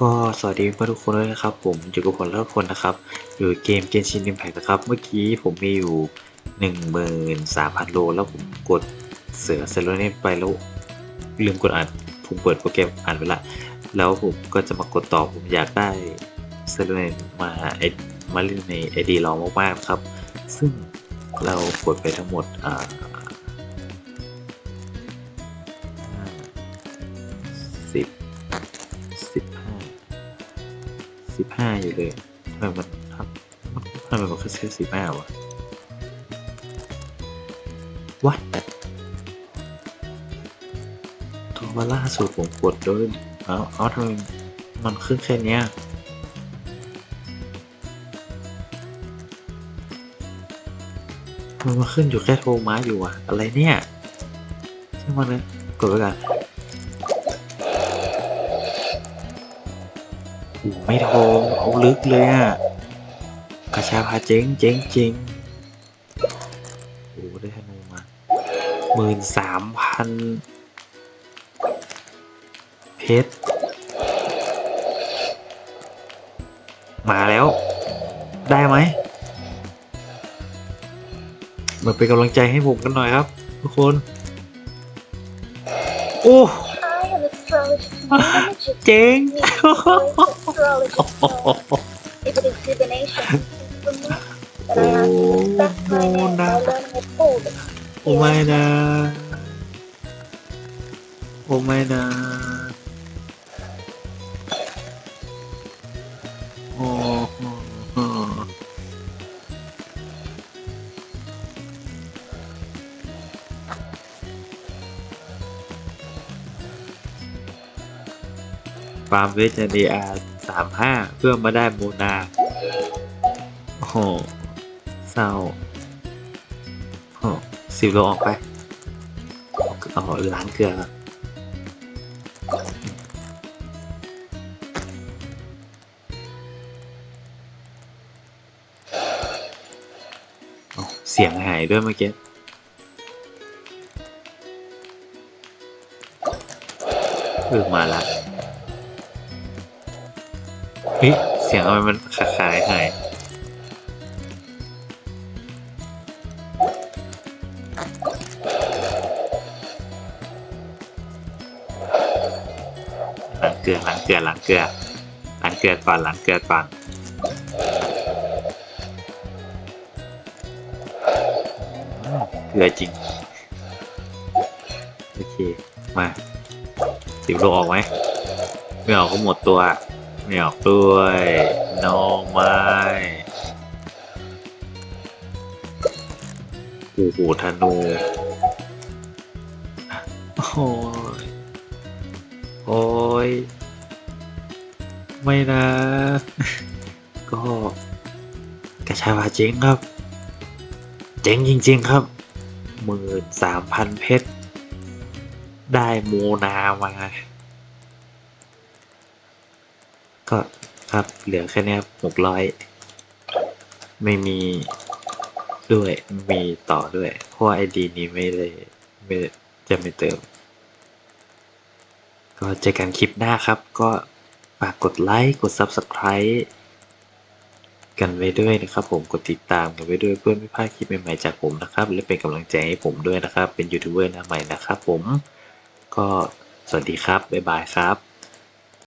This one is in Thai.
ก็สวัสดีเพื่อนทุกคนด้วยนะครับ ผมอยู่กับผมแล้วคนนะครับ อยู่เกมเกนชิน i ิมแพ t นะครับ เมื่อกี้ผมมีอยู่หนึ่งหมื่นสามพันโล แล้วผมกดเสือเซโลเนตไปแล้วลืมกดอ่านผมเปิดโปรแกรมอ่านไปละ แล้วผมก็จะมากดต่อผมอยากได้เซโลเนตมาไอมาเล่นในไอดีเรามากๆครับ ซึ่งเรากดไปทั้งหมดอ่าสิบสิบ สิบห้าอยู่เลยทำไมมันทำมันทำไมมันแค่สิบห้าวะวัดตัวมาล่าสุดผมกดโดยเอาเอาทำไมมันขึ้นแค่เนี้ยมันมาขึ้นอยู่แค่โทรมาอยู่อะอะไรเนี่ยใช่ไหมเลยกดไปก่อน ไม่ทองเอาลึกเลยอะกระชาพาเจ๊งเจ๊งเจริงโอ้ได้ธนูมาหมื่นสามพันเพชรมาแล้ว ได้ไหมมาเป็นกำลังใจให้ผมกันหน่อยครับ ทุกคน โอ้ เจ๋งโอ้โหนะโอ้ไม่นะโอ้ไม่นะโอ้ ฟาร์มเวจดีอาสามห้าเพื่อมาได้โมนาโอ้โหเศร้าโอ้สิบโลออกไปเอาล้างเกลือเอาเสียงหายด้วยเมื่อกี้เออมาละ เฮ้ยเสียงอะไรมันขาขายหายหล้างเกลือหล้างเกลือหล้างเกลือหล้างเกลือก่อนล้างเกลือก่อนเกลือจริง โอเค มาสิบโลออกไหมไม่ออกก็หมดตัว ไม่ออกด้วยน้องไม้โอ้โหธนูโอ้ยโอ้ยไม่นะ ก็กระชาพาเจ๊งครับ เจ๊งจริง ๆ ครับหมื่นสามพันเพชร ได้โมนามา ก็ครับเหลือแค่เนี้หกร้อยไม่มีด้วยม่มีต่อด้วย เพราะไอดีนี้ไม่ได้ไม่จะไม่เติม ก็เจอกันคลิปหน้าครับ ก็ฝากกดไลค์กด Subscribe กันไว้ด้วยนะครับผมกดติดตามกันไว้ด้วยเพื่อไม่พลาดคลิปใหม่ๆจากผมนะครับ และเป็นกำลังใจให้ผมด้วยนะครับ เป็นยูทูบเบอร์หน้าใหม่นะครับผมก็สวัสดีครับ บ๊ายบายครับ